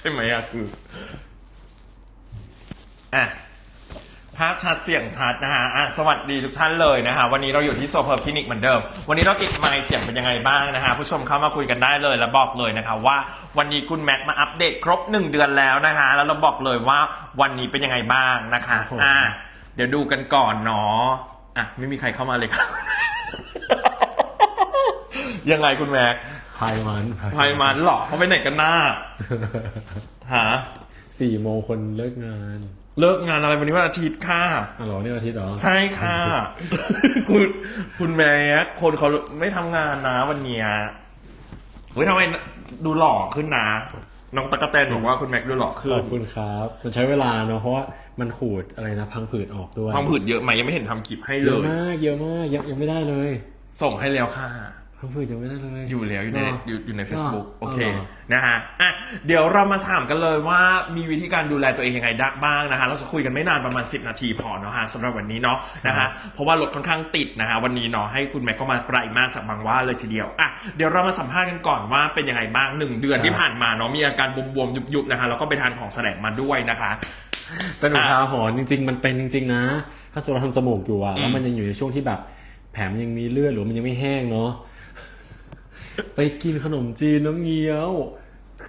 ใช่ไหมอะคืออะภาพชัดเสียงชัดนะฮะอะสวัสดีทุกท่านเลยนะฮะวันนี้เราอยู่ที่โซเ e อร์คลินิกเหมือนเดิม วันนี้เราติดไมค์เสียงเป็นยังไงบ้างนะฮะผู้ชมเข้ามาคุยกันได้เลย แล้วบอกเลยนะคะว่าวันนี้คุณแม็กมาอัปเดตครบ 1 เดือนแล้วนะฮะแล้วเราบอกเลยว่าวันนี้เป็นยังไงบ้างนะคะครับผมอะเดี๋ยวดูกันก่อนเนาะอะไม่มีใครเข้ามาเลยครับยังไงคุณแม็ก พายมันพายมันหรอเขาไปไหนกันหน้าหาสี่โมงคนเลิกงาน เลิกงานอะไรวันนี้วันอาทิตย์ค่ะอ๋อเหรอเนี่ยอาทิตย์เหรอ ใช่ค่ะ คุณคุณแม่คนเขาไม่ทำงานนะวันเนี้ยเฮ้ยทำไมดูหล่อขึ้นนะน้องตะกะแตนบอกว่าคุณแม็กดูหล่อขึ้ขนอบคุณครับ มันใช้เวลาเนาะเพราะว่ามันขูดอะไรนะพังผืดออกด้วยพังผืดเยอะไหมยังไม่เห็นทำคลิปให้เยเลอะยมากเยอะมากยังยังไม่ได้เลย ส่งให้แล้วค่ะ พังผืดยังไม่ได้เลยอยู่แล้วอยู่ในเนอะอยู่อยู่ใน Facebook เนอะโอเคเนอะนะฮะอะเดี๋ยวเรามาถามกันเลยว่ามีวิธีการดูแลตัวเองยังไงบ้างนะฮะเราจะคุยกันไม่นานประมาณ 10 นาทีพอเนาะฮะสำหรับวันนี้เนาะนะฮะเพราะว่ารถค่อนข้างติดนะฮะวันนี้เนาะให้คุณแม็กก็มาไกลมากจากบางหว่าเลยทีเดียวอะเดี๋ยวเรามาสัมภาษณ์กันก่อนว่าเป็นยังไงบ้างหนึ่งเดือนที่ผ่านมาเนาะมีอาการบวมๆยุบๆนะฮะแล้วก็ไปทานของแสลงมาด้วยนะคะเป็นอุทาหรณ์จริง ๆ มันเป็นจริง ๆ นะ ถ้าสมมติเราทำจมูกอยู่อะอืมแล้วมันยังอยู่ในช่วงที่แบบแผลมันยังมีเลือดหรือว่ามันยังไม่แห้งเนาะ ไปกินขนมจีนน้ำเงี้ยว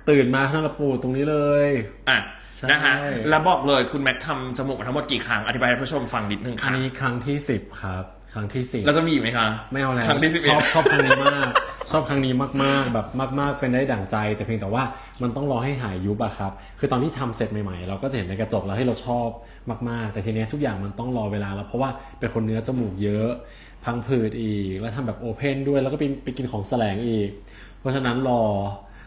ตื่นมาข้างหน้าปูดตรงนี้เลย อะใช่ นะฮะแล้วบอกเลยคุณแม็กทำจมูกมาทั้งหมดกี่ครั้งอธิบายให้ผู้ชมฟังนิดนึงอัค่ะนนี้ครั้งที่สิบครับ ครั้งที่สิบเราจะมีอีกไหมคะไม่เอาแล้วครั้งที่สิบชเอ็ดอบชอบครั้งนี้มาก ชอบครั้งนี้มากๆแบบมากๆเป็นได้ดั่งใจ แต่เพียงแต่ว่ามันต้องรอให้หายยุบอะครับคือตอนที่ทำเสร็จใหม่ๆ เราก็จะเห็นในกระจกแล้วให้เราชอบมากๆ แต่ทีเนี้ยทุกอย่างมันต้องรอเวลาแล้วเพราะว่าเป็นคนเนื้อจมูกเยอะ พังผืดอีก แล้วทำแบบโอเพนด้วยแล้วก็ไปไปกินของแสลงอีก เพราะฉะนั้นรอ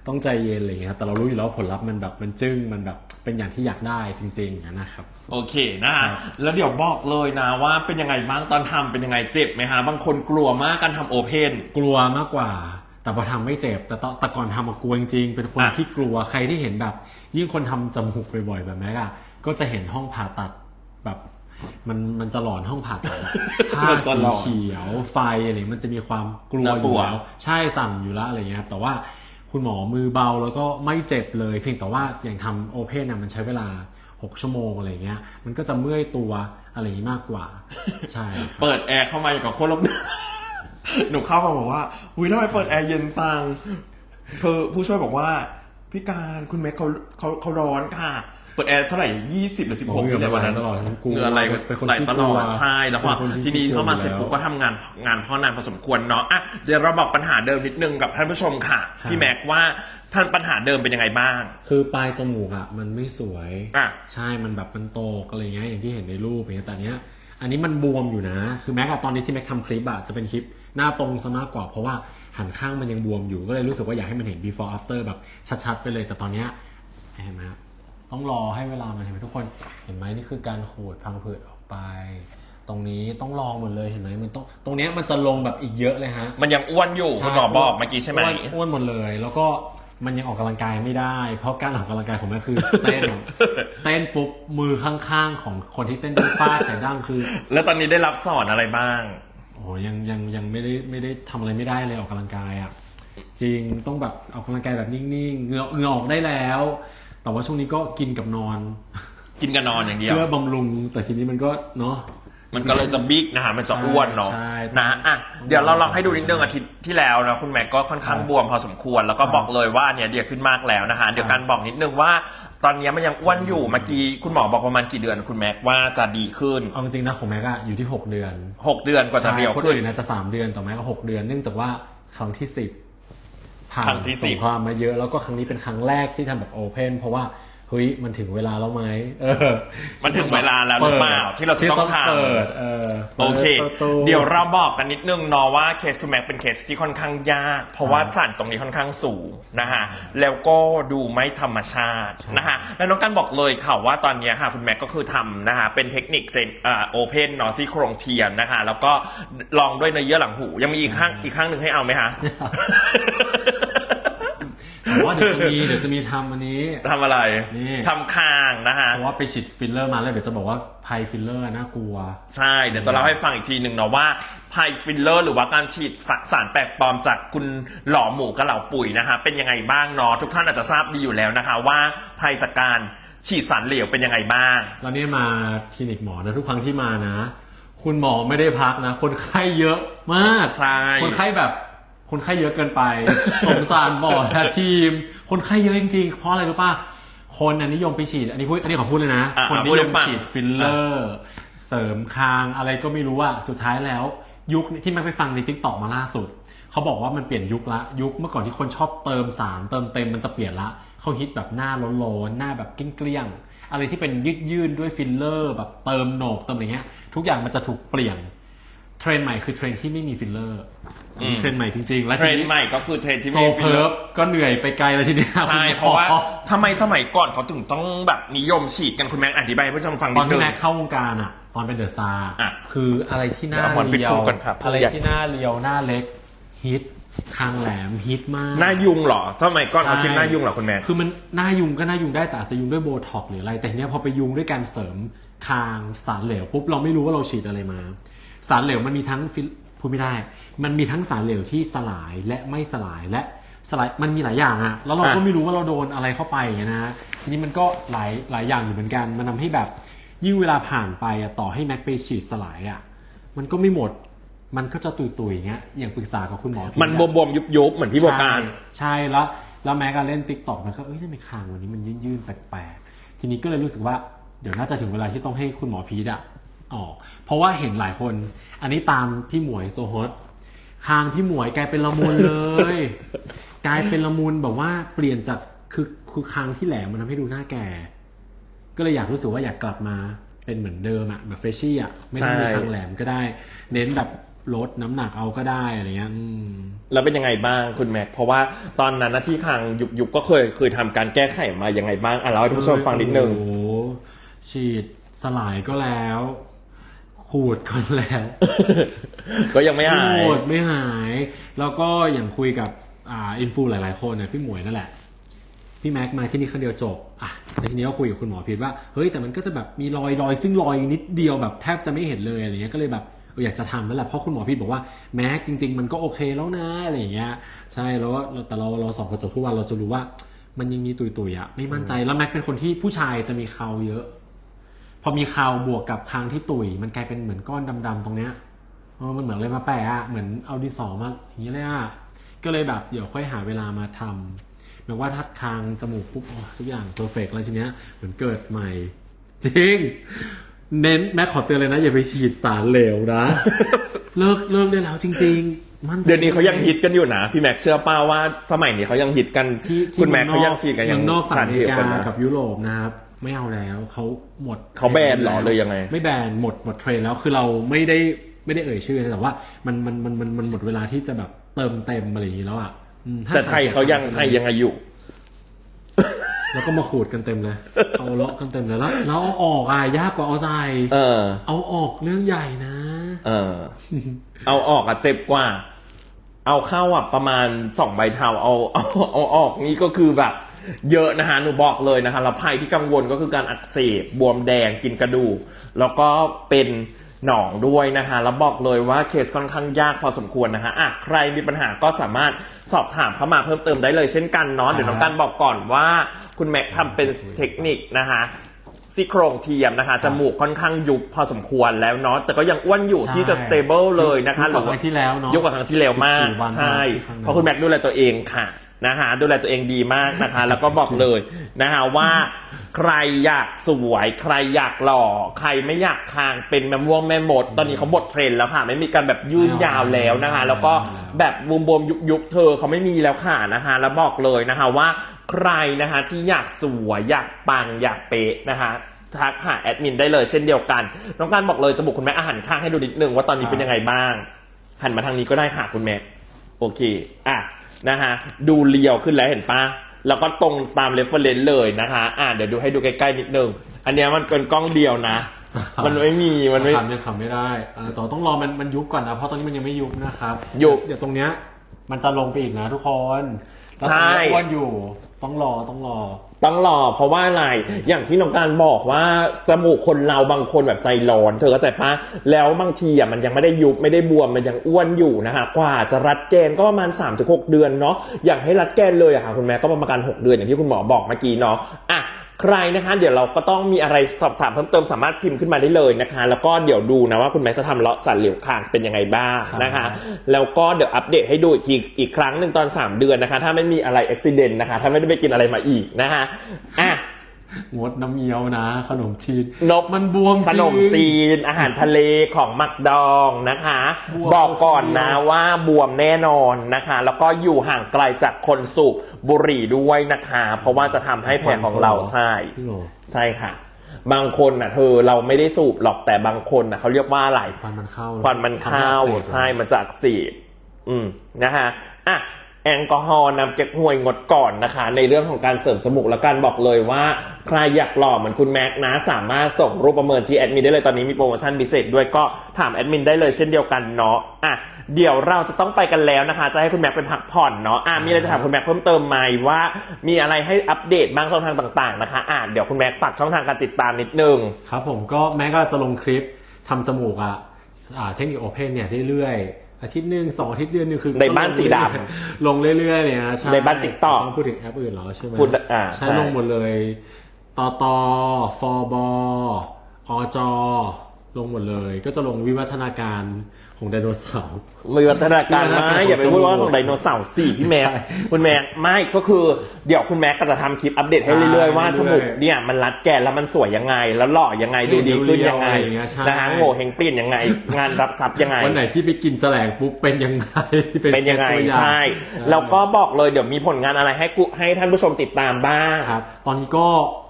ต้องใจเย็นอะไรอย่างเงี้ยครับแต่เรารู้อยู่แล้ววาผลลัพธ์มันแบบมันจึ้งมันแบบเป็นอย่างที่อยากได้จริงๆนะครับ โอเคนะฮะครับแล้วเดี๋ยวบอกเลยนะว่าเป็นยังไงบ้างตอนทำเป็นยังไงเจ็บไหมฮะบางคนกลัวมากการทำโอเพน กลัวมากกว่า แต่พอทำไม่เจ็บ แต่ตอนแต่ก่อนทำมากลัวจริงๆเป็นคนอะ ที่กลัวใครที่เห็นแบบ ยิ่งคนทำจมูกบ่อยๆแบบแม็กอะก็จะเห็นห้องผ่าตัดแบบ มันมันจะหลอนห้องผ่าตัดอะผ้ามันจะสีหลอนเขียวไฟอะไรมันจะมีความกลัวน่าอกลัยู่วแล้วใช่สั่นอยู่แล้วอะไรเงี้ยครับแต่ว่า คุณหมอมือเบาแล้วก็ไม่เจ็บเลย เพียงแต่ว่าอย่างทำโอเพนน่ะมันใช้เวลา 6 ชั่วโมงอะไรเงี้ย มันก็จะเมื่อยตัวอะไรอย่างงี้มากกว่า ใช่ครับเปิดแอร์เข้ามาอย่างกับโคนลบหนูเข้ามาบอกว่าอุ้ยทำไมเปิดแอร์เย็นจังเธอผู้ช่วยบอกว่าพี่การคุณแม็กเขาเขาเขาร้อนค่ะ เปิดแอร์เท่าไหร่ยี่สิบหรือสิบหกเหงื่อในวันนั้นไหลตลอดทั้งกลัวเหงื่ออะไรเป็นคนไหลขี้ตกลลัอวดใช่แล้วพอเป็นคนที่ทีนี้ขี้กลัวเข้ามาเสร็จอยู่แล้วปุ๊บก็ทำงานงานพ่อนานพอสมควรเนาะอะเดี๋ยวเราบอกปัญหาเดิมนิดนึงกับท่านผู้ชมค่ะครับพี่แม็กว่าท่านปัญหาเดิมเป็นยังไงบ้าง คือปลายจมูกอะมันไม่สวยอะใช่มันแบบมันโตกอะไรเงี้ยอย่างที่เห็นในรูปอย่างเงี้ยแต่อันเนี้ยอันนี้มันบวมอยู่นะ คือแม้กับตอนนี้ที่แม็กทำคลิปอะจะเป็นคลิปหน้าตรงซะมากกว่าเพราะว่าหันข้างมันยังบวมอยู่ก็เลยรู้สึกว่าอยากให้มันเห็น before after แบบชัดๆ ไปเลยแต่ตอนเนี้ยเห็นไหมครับ ต้องรอให้เวลามันเห็นไหมทุกคนเห็นไหมนี่คือการขูดพังผืดออกไป ตรงนี้ต้องลองหมดเลยเห็นไหมมันต้องตรงเนี้ยมันจะลงแบบอีกเยอะเลยฮะ มันยังอ้วนอยู่คุณหมอบอกเมื่อกี้ใช่ไหมอ้วนอ้วนหมดเลย แล้วก็มันยังออกกำลังกายไม่ได้ เพราะการออกกำลังกายของแม่คือเต้น เต้นปุ๊บมือข้างๆ ของคนที่เต้นด้วยฟาดใส่ดั้งคือแล้วตอนนี้ได้รับสอนอะไรบ้าง โอ้ยังยังยังไม่ได้ไม่ได้ทำอะไรไม่ได้เลยออกกำลังกายอะจริงต้องแบบออกกำลังกายแบบนิ่งๆเหงื่อเหงื่อออกได้แล้ว แต่ว่าช่วงนี้ก็กินกับนอนกินกันนอนอย่างเดียว เพื่อบำรุงแต่ทีนี้มันก็เนาะ มันก็เลยจะบิ๊กนะฮะมันจะอ้วนเนาะใช่นะอะเดี๋ยวเราลองให้ดูนิดนึงอาทิตย์ที่แล้วนะคุณแม็กก็ค่อนข้างครับบวมพอสมควร แล้วก็ครับบอกเลยว่าเนี่ยเดียวขึ้นมากแล้วนะฮะเดี๋ยวกันบอกนิดนึงว่า ตอนนี้มันยังอ้วนอยู่เมื่อกี้คุณหมอบอกประมาณกี่เดือนคุณแม็กว่าจะดีขึ้น เอาจริงๆนะของแม็กอะอยู่ที่ 6 เดือน6 เดือนกว่าจะเรียวใช่ขึ้นคนอื่นนะจะ 3 เดือนแต่แม็กก็ 6 เดือนเนื่องจากว่าครั้งที่ 10 ผ่าครั้นงที่ส10งครามมาเยอะแล้วก็ครั้งนี้เป็นครั้งแรกที่ทำแบบโอเพนเพราะว่าเฮ้ยมันถึงเวลาแล้วไหมเออมันถึงเวลาแล้วหรือเปล่าที่เราจะต้องทำ เปิดเออโอเคปิประตู เดี๋ยวเราบอกกันนิดนึงเนาะว่าเคสคุณแม็กเป็นเคสที่ค่อนข้างยาก เพราะว่าสารตรงนี้ค่อนข้างสูงนะฮะแล้วก็ดูไม่ธรรมชาตินะฮะแล้วน้องกันบอกเลยค่ะว่าตอนเนี้ยค่ะคุณแม็กก็คือทำนะฮะเป็นเทคนิคเซนอ่าโอเพนเนาะซี่โครงเทียมนะคะแล้วก็ลองด้วยเนื้อเยื่อหลังหู ยังมีอีกข้างอีกข้างหนึ่งให้เอาไหมฮะ แต่ว่าเดี๋ยวจะมีเดี๋ยวจะมีทำอันนี้ ทำอะไรนี่ ทำคางนะคะเพราะว่าไปฉีดฟิลเลอร์มาแล้วเดี๋ยวจะบอกว่าไพฟิลเลอร์น่ากลัว ใช่ เดี๋ยวจะเล่าให้ฟังอีกทีหนึ่งเนาะว่าไพฟิลเลอร์หรือว่าการฉีดสารแปลกปลอมจากคุณหล่อหมูกระเหล่าปุ๋ยนะคะ เป็นยังไงบ้างเนาะทุกท่านอาจจะทราบดีอยู่แล้วนะคะว่าภัยจากการฉีดสารเหลวเป็นยังไงบ้าง แล้วเนี่ยมาคลินิกหมอนะทุกครั้งที่มานะ คุณหมอไม่ได้พักนะ คนไข้เยอะมาก ใช่ คนไข้แบบ คนไข้เยอะเกินไป สงสารหมอและทีม คนไข้เยอะจริงๆ เพราะอะไรรู้ป่ะคนอันนิยมไปฉีด อันนี้พูดอันนี้ขอพูดเลยนะ อะคนนิพูดยให้มฟังฉีดฟิลเลอร์ เสริมคางอะไรก็ไม่รู้ว่าสุดท้ายแล้ว ยุคที่แม่ไปฟังในทิกตอกมาล่าสุด เขาบอกว่ามันเปลี่ยนยุคละ ยุคเมื่อก่อนที่คนชอบเติมสารเติมเต็มมันจะเปลี่ยนละ เขาฮิตแบบหน้าโลนๆหน้าแบบเกลี้ยงๆอะไรที่เป็นยืดยืดๆด้วยฟิลเลอร์ แบบเติมโหนกเติมอะไรเงี้ยทุกอย่างมันจะถูกเปลี่ยนเทรนด์ใหม่คือเทรนด์ที่ไม่มีฟิลเลอร์อืม เทรนด์ใหม่จริงๆ และเทรทีนด์นี้ใหม่ก็คือเทรนด์ที่โซมีฟิลเพิเลอร์ฟร์ก็เหนื่อยไปไกลเลยทีเนี้ยใช่คุณหมอเพราะว่าทำไมสมัยก่อนเขาถึงต้องแบบนิยมฉีดกันคุณแม็กอธิบายให้ผู้ชมฟังตนิอนดนึที่ง แม็กเข้าวงการอะตอนเป็นเดอะสตาร์อะคืออะไรที่หน้าเดี๋ยวเอาหมอนปิดเรียพุวงก่อนครับอะไรอยากที่หน้าเรียวหน้าเล็กฮิตคางแหลมฮิตมาก หน้ายุงเหรอ สมัยก่อนเขาใช่คิดหน้ายุงเหรอคุณแม่คือมันหน้ายุงก็หน้ายุงได้แต่อาจจะยุงด้วยโบท็อกซ์หรืออะไร แต่ทีเนี้ยพอไปยุงด้วยการเสริมคางสารเหลวปุ๊บเราไม่รู้ว่าเราฉีดอะไรมา สารเหลวมันมีทั้งฟิลพูดไม่ได้ มันมีทั้งสารเหลวที่สลายและไม่สลายและสลายมันมีหลายอย่างอะแล้วเราก็อะไม่รู้ว่าเราโดนอะไรเข้าไปอย่างเงี้ยนะทีนี้มันก็หลายหลายอย่างอยู่เหมือนกันมันทำให้แบบยิ่งเวลาผ่านไปอะต่อให้แม็กไปฉีดสลายอะมันก็ไม่หมดมันก็จะตุยๆอย่างเงี้ยอย่างปรึกษากับคุณหมอที่มันบวมๆยุบๆเหมือนพี่โบการใช่ใช่แล้วแล้วแม้การเล่นติ๊กต็อกมันก็เอ้ยทำไมคางวันนี้มันยื่นๆแปลกๆทีนี้ก็เลยรู้สึกว่าเดี๋ยวน่าจะถึงเวลาที่ต้องให้คุณหมอพีดอะ ออก เพราะว่าเห็นหลายคน อันนี้ตามพี่หมวยโซฮอตคางพี่หมวยกลายเป็นละมุนเลย กลายเป็นละมุนแบบว่าเปลี่ยนจากคือคือคางที่แหลมมันทำให้ดูหน้าแก่ ก็เลยอยากรู้สึกว่าอยากกลับมาเป็นเหมือนเดิมอะแบบเฟรชชี่อะไม่ต้องมีใช่คางแหลมก็ได้ เน้นแบบลดน้ำหนักเอาก็ได้อะไรเงี้ยอืมแล้วเป็นยังไงบ้างคุณแม็ก เพราะว่าตอนนั้นนะที่คางยุบยุบก็เคยเคยทำการแก้ไขมายังไงบ้างอะเล่าให้ท่านผู้ชมฟังนิดนึงโอ้โหฉีดสลายก็แล้ว ขูดก็แล้ว ก็ยังไม่หาย ขูดไม่หาย แล้วก็อย่างคุยกับอ่าอินฟูหลาย ๆ คนเนี่ยพี่หมวยนั่นแหละ พี่แม็กมาที่นี่คนเดียวจบอะแต่ทีนี้ก็คุยกับคุณหมอพีทว่า เฮ้ยแต่มันก็จะแบบมีรอยรอยซึ่งรอยนิดเดียวแบบแทบจะไม่เห็นเลยอะไรเงี้ยก็เลยแบบเอออยากจะทำนั่นแหละเพราะคุณหมอพีทบอกว่าแม็กจริง ๆ มันก็โอเคแล้วนะอะไรอย่างเงี้ยใช่แล้วก็แต่เราเราส่องกระจกทุกวันเราจะรู้ว่า มันยังมีตุยๆอะไม่มั่นใจแล้วแม็กเป็นคนที่ผู้ชายจะมีเขาเยอะ พอมีคาวบวกกับคางที่ตุยมันกลายเป็นเหมือนก้อนดำๆตรงเนี้ยเออมันเหมือนอะไรมาแปะอะเหมือนเอาดินสอมาอย่างนี้เลยอะก็เลยแบบเดี๋ยวค่อยหาเวลามาทำแบบว่าทัดคางจมูกปุ๊บโอ้ทุกอย่างเพอร์เฟกแล้วทีเนี้ยเหมือนเกิดใหม่ จริง เน้นแม่ขอเตือนเลยนะ อย่าไปฉีดสารเหลวนะ เลิกเลิกได้แล้วจริง ๆ มันเดี๋ยวนี้เขายังฮิตกันอยู่นะ พี่แม็กเชื่อป้าว่าสมัยนี้เขายังฮิตกันที่ที่คุณแม็กเขายังฉีดกันยังเมืองนอกฝั่งอเมริสกากันนะกับยุโรปนะครับ ไม่เอาแล้วเขาหมดเขาแบนเหรอเลยยังไง ไม่แบนหมดหมดเทรนแล้วคือเราไม่ได้ไม่ได้เอ่ยชื่อนะแต่ว่ามันมันมันมันมันหมดเวลาที่จะแบบเติมเต็มอะไรอย่างนี้แล้วอะอืมถ้าแต่ไทยเขายังไทยยังอายุ แล้วก็มาขูดกันเต็มเลย เอาเลาะกันเต็มเลยแล้วแล้วเอาออกอะยากกว่าเอาใจเออ เอาออกเรื่องใหญ่นะ เออ เอาออกอะเจ็บกว่า เอาเข้าอะประมาณสองใบเทาเอาเอาเอาออกนี่ก็คือแบบ เยอะนะฮะหนูบอกเลยนะคะแล้วภัยที่กังวลก็คือการอักเสบบวมแดงกินกระดูกแล้วก็เป็นหนองด้วยนะคะแล้วบอกเลยว่าเคสค่อนข้างยากพอสมควรนะฮะอะใครมีปัญหาก็สามารถสอบถามเข้ามาเพิ่มเติมได้เลยเช่นกันเนาะเดี๋ยวน้องกันบอกก่อนว่าคุณแม็กทำเป็นเทคนิคนะคะซี่โครงเทียมนะคะจมูกค่อนข้างยุบพอสมควรแล้วเนาะแต่ก็ยังอ้วนอยู่ที่จะใช่ stable เลยนะคะยุบกว่าครั้งที่แล้วเนอะยุบกว่าครั้งที่แล้วมาก 14วันใช่ครั้งนั้น เพราะคุณแม็กดูแลตัวเองค่ะ นะคะดูแลตัวเองดีมากนะคะ แล้วก็บอกเลยนะคะว่าใครอยากสวย ใครอยากหล่อ ใครไม่อยากคางเป็นแม่ม่วงแม่มด ตอนนี้เขาบดเทรนด์แล้วค่ะ ไม่มีการแบบยืนยาวแล้วนะคะ แล้วก็แบบบวมบวมยุบยุบๆเธอเขาไม่มีแล้วค่ะนะคะ แล้วบอกเลยนะคะว่าใครนะคะที่อยากสวยอยากปังอยากเป๊ะนะคะทักหาแอดมินได้เลยเช่นเดียวกัน น้องการบอกเลยจะบุกคุณแม่อาหารข้างให้ดูนิดนึงว่าตอนนี้เป็นยังไงบ้าง หันมาทางนี้ก็ได้ค่ะคุณแม่ โอเค อะ นะฮะดูเรียวขึ้นแล้วเห็นปะแล้วก็ตรงตามเรฟเฟรนซ์เลยนะคะ อะเดี๋ยวดูให้ดูใกล้ๆนิดนึง อันเนี้ยมันเกินกล้องเดียวนะ มันไม่มีมันไม่ ทำยังทำไม่ได้เออต่อต้องรอมันมันยุบก่อนนะ เพราะตอนนี้มันยังไม่ยุบนะครับยุบเดี๋ยวตรงเนี้ยมันจะลงไปอีกนะทุกคนแล้วใช่ตอนนี้อ้วนอยู่ ต้องรอต้องรอ ต้องรอเพราะว่าอะไรอย่างที่น้องการบอกว่าจมูกคนเราบางคนแบบใจร้อน เธอเข้าใจปะแล้วบางทีอะมันยังไม่ได้ยุบไม่ได้บวมมันยังอ้วนอยู่นะคะกว่าจะรัดแกนก็ประมาณ 3-6 เดือนเนาะอยากให้รัดแกนเลยอะค่ะคุณแม่ก็ประมาณ6เดือนอย่างที่คุณหมอบอกเมื่อกี้เนาะอะ ใครนะคะ เดี๋ยวเราก็ต้องมีอะไรสอบถามเพิ่มเติมสามารถพิมพ์ขึ้นมาได้เลยนะคะ แล้วก็เดี๋ยวดูนะว่าคุณแม่จะทำเลาะสันเหลวคางเป็นยังไงบ้างนะคะ แล้วก็เดี๋ยวอัปเดตให้ดูอีกทีอีกครั้งหนึ่งตอน 3 เดือนนะคะ ถ้าไม่มีอะไรอุบิเหตุนะคะ ถ้าไม่ได้ไปกินอะไรมาอีกนะคะอะ งดน้ำเยียวนะ ขนมชีสนกมันบวมขนมจริง จีนอาหารทะเลของมักดองนะคะ บวมบอกก่อนนะคนเดียวว่าบวมแน่นอนนะคะ แล้วก็อยู่ห่างไกลจากคนสูบบุหรี่ด้วยนะคะ เพราะว่าจะทำให้แผลของเราใช่ จริงเหรอ ใช่ค่ะ บางคนน่ะเธอเราไม่ได้สูบหรอกแต่บางคนน่ะเขาเรียกว่าอะไร ควันมันเข้าควันมันเข้าทำให้อักเสบใช่มันจะอักเสบอืม นะฮะ อะ แอลกอฮอล์นำเก๊กฮวยงดก่อนนะคะ ในเรื่องของการเสริมจมูกแล้วกันบอกเลยว่า ใครอยากหล่อเหมือนคุณแม็กนะ สามารถส่งรูปประเมินที่แอดมินได้เลยตอนนี้มีโปรโมชั่นพิเศษด้วยก็ถามแอดมินได้เลยเช่นเดียวกันเนาะอะเดี๋ยวเราจะต้องไปกันแล้วนะคะ จะให้คุณแม็กซ์ไปพักผ่อนเนาะอะมีอะไรจะถามคุณแม็กเพิ่มเติมไหมว่า มีอะไรให้อัปเดตบ้างช่องทางต่างๆนะคะอะเดี๋ยวคุณแม็กฝากช่องทางการติดตามนิดนึงครับผมก็แม้ก็จะลงคลิปทำจมูกอะอ่าเทคนิคโอเพนเนี่ยเรื่อยๆ อาทิตย์หนึ่งสองอาทิตย์เดือนหนึงคือในบ้านสีดลงเรื่อยๆเลยนะใช่ในบ้าน TikTok ต้องพูดถึงแอปอื่นเหรอใช่ไหมพูดอ่าใช่ใช่ลงหมดเลยตอตอฟอบออจลงหมดเลย ก็จะลงวิวัฒนาการ ของไดโนเสาร์ มีวัฒนาการวิวัฒนาการไม่อย่าไปพูดว่าของของไดโนเสาร์สี่พี่แม็กใช่คุณแม็กไม่ก็คือเดี๋ยวคุณแม็กก็จะทำคลิปอัปเดตให้เรื่อยๆว่าใช่จมูกเรื่อยๆเนี่ยมันรัดแกนแล้วมันสวยยังไง แล้วหล่อยังไงดูดีขึ้นยังไงเรียวๆอะไรอย่างเงี้ยใช่ นะฮะโง่เฮงเปลี่ยนยังไง งานรับทรัพย์ยังไง วันไหนที่ไปกินแสลงปุ๊บเป็นยังไงเป็นยังไงตัวอา ใช่แล้วก็บอกเลยเดี๋ยวมีผลงานอะไรให้กูให้ท่านผู้ชมติดตามบ้าง ครับตอนนี้ก็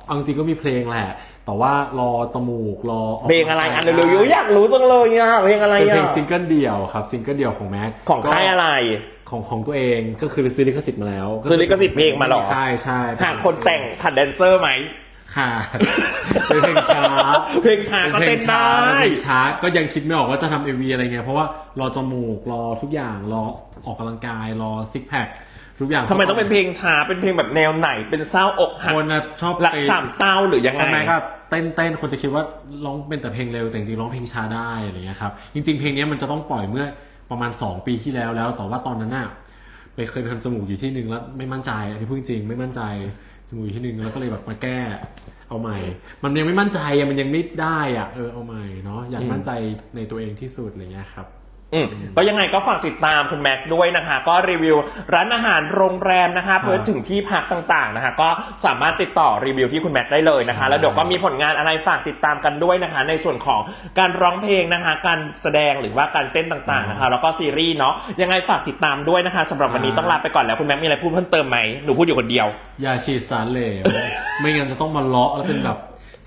เอาจริงๆก็มีเพลงแหละ แต่ว่ารอจมูกรอออกเพลงอะไรอันเร็วๆอยากรู้จังเลยอะเพลงอะไรเป็นเพลอะงซิงเกิลเดี่ยวครับซิงเกิลเดี่ยวของแม็กของค่ายอะไรของของตัวเองก็คือซื้อลิขสิทธิ์มาแล้ว ซื้อลิขสิทธิ์เพลงมาเหรอใช่ใช่หาคนแต่งขัดแดนเซอร์ไหม ค่ะ เป็นเพลงช้าเพลงช้าก็เต้นได้เพลงช้าก็ยังคิดไม่ออกว่าจะทำเอวีอะไรเงี้ยเพราะว่ารอจมูกรอทุกอย่างรอออกกำลังกายรอซิกแพคทุกอย่างทำไมต้องเป็นเพลงช้าเป็นเพลงแบบแนวไหนเป็นเศร้าอกหักคนนะชอบรักไปสามเศร้าหรือยังไงทำไมครับเต้นเต้นคนจะคิดว่าร้องเป็นแต่เพลงเร็วแต่จริงๆร้องเพลงช้าได้อะไรเงี้ยครับจริง ๆ เพลงนี้มันจะต้องปล่อยเมื่อประมาณ 2 ปีที่แล้วแล้วแต่ว่าตอนนั้นน่ะไปเคยไปทำจมูกอยู่ที่หนึ่งแล้วไม่มั่นใจอันนี้พูดจริงไม่มั่นใจ จมูกอยู่ที่หนึ่งแล้วก็เลยแบบมาแก้ เอาใหม่ มันยังไม่มั่นใจอะมันยังไม่ได้อะเออเอาใหม่เนาะอยากมั่นใจในตัวเองที่สุดอะไรเงี้ยครับ อืมก็ยังไงก็ฝากติดตามคุณแม็กซ์ด้วยนะคะ ก็รีวิวร้านอาหารโรงแรมนะคะเพื่อถึงที่พักต่างๆนะคะ ก็สามารถติดต่อรีวิวที่คุณแม็กซ์ได้เลยนะคะใช่แล้วเดี๋ยวก็มีผลงานอะไรฝากติดตามกันด้วยนะคะ ในส่วนของการร้องเพลงนะคะ การแสดงหรือว่าการเต้นต่างๆนะคะ แล้วก็ซีรีส์เนาะยังไงฝากติดตามด้วยนะคะสำหรับวันนี้ต้องลาไปก่อนแล้วคุณแม็กซ์มีอะไรพูดเพิ่มเติมไหมหนูพูดอยู่คนเดียว อย่าฉีดสารเหลว ไม่งั้นจะต้องมาเลาะแล้วเป็นแบบ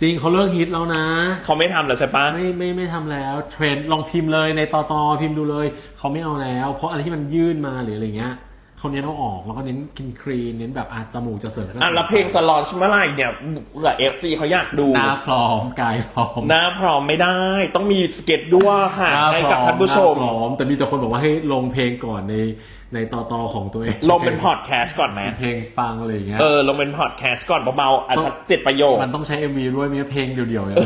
จริงเขาเลิกฮิตแล้วนะ เขาไม่ทำแล้วใช่ปะไม่ไม่ไม่ทำแล้วเทรนด์ลองพิมพ์เลยในต่อตอพิมพ์ดูเลย เขาไม่เอาแล้ว เพราะอะไรที่มันยื่นมาหรืออะไรเงี้ย เขาเน้นเอาออกแล้วก็เน้นกินครีนเน้นแบบอาจจมูกจะเสริมก็อะแล้วเพลงจะลอนชเมื่อไหร่เนี่ยเผื่อเอฟซีเขาอยากดู หน้าพร้อมกายพร้อมหน้าพร้อมไม่ได้ ต้องมีสเก็ตด้วยค่ะหน้าให้พร้กับอมท่านผู้ชม หน้าพร้อมแต่มีแต่คนบอกว่าให้ลงเพลงก่อนในในต่อตอของตัวเองลงเป็นพอดแคสต์ก่อนไหมเพลงฟังอะไรอย่างเงี้ยเออลงเป็นพอดแคสต์ก่อนเบาๆอะสักเจ็ดประโยคมันต้องใช้ MV ด้วยไมีเพลงเดียวๆเนี่ย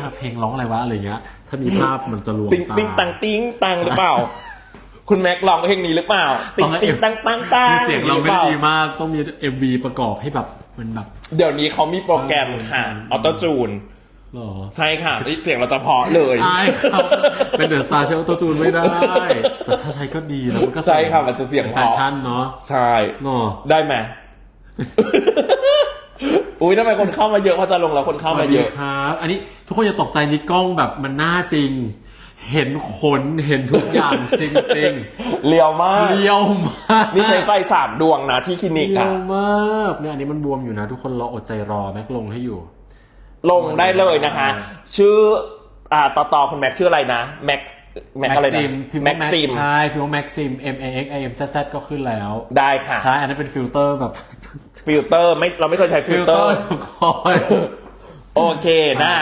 ถ้าเพลงร้องอะไรวะอะไรเงี้ยถ้ามีภาพมันจะรวมติ้งตาติ้งตังติ้งตังหรือเปล่า คุณแม็กลองเพลงนี้หรือเปล่าติ้งติ้งตังตังตังคือเสียงเราหอไม่ปได้ล่ดีมากต้องมี MV ประกอบให้แบบมันแบบ เดี๋ยวนี้เขามีโปรแกรมค่ะอืมออโต้จูนหรอใช่ค่ะเสียงเราจะเพอเลยอายครับเป็นเดอะสตาร์ใช้ออโตจูนไม่ได้ แต่ถ้าใช้ก็ดีนะมันก็ใช่ค่ะมันจะเสียงป็นเพแฟราะชั่นเนาะใช่เนาะได้ไหมอุ้ยทำไมคนเข้ามาเยอะพอจะลงแล้วคนเข้ามาเยอะสวัสดีครับ อันนี้ทุกคนอย่าตกใจนี่กล้องแบบมันหน้าจริง เห็นขนเห็นทุกอย่างจริงจริงเลียวมากๆเลี้ยวมากนี่ใช้ไฟสามดวงนะที่คลินิกเลี้ยอะวมากเนี่ยอันนี้มันบวมอยู่นะ ทุกคนรออดใจรอแม็กลงให้อยู่ ลงได้เลยนะคะ ชื่ออ่าต่อต่อคุณแม็กชื่ออะไรนะ แม็กแม็กอะไรนะพิมพ์แม็ว่ากแม็กซิม ใช่พิมพ์ว่าแม็กซิม M A X I M Z Z ก็ขึ้นแล้ว ได้ค่ะ ใช่ อันนั้นเป็นฟิลเตอร์แบบ ฟิลเตอร์ไม่เราไม่เคยใช้ฟิลเตอร์ คอย โอเคนะ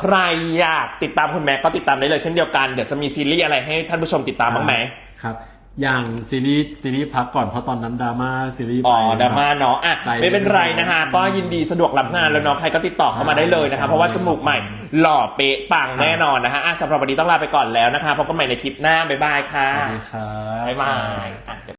ใครอยากติดตามคุณแม็กก็ติดตามได้เลยเช่นเดียวกัน เดี๋ยวจะมีซีรีส์อะไรให้ท่านผู้ชมติดตามบ้างไหมครับ อย่างซีรีส์ซีรีส์พักก่อนเพราะตอนนั้นดราม่าซีรีส์ไปอ๋อดราม่าเนาะอะใจไม่เป็นไรนะคะ ก็ยินดีสะดวกรับงานแล้วเนาะใครก็ติดต่อเข้ามาได้เลยนะคะ เพราะว่าจมูกใหม่หล่อเป๊ะปังแน่นอนนะคะอะสำหรับวันนี้ต้องลาไปก่อนแล้วนะคะพบกันใหม่ในคลิปหน้าบ๊ายบายค่ะสวัสดีครับบ๊ายบายอะ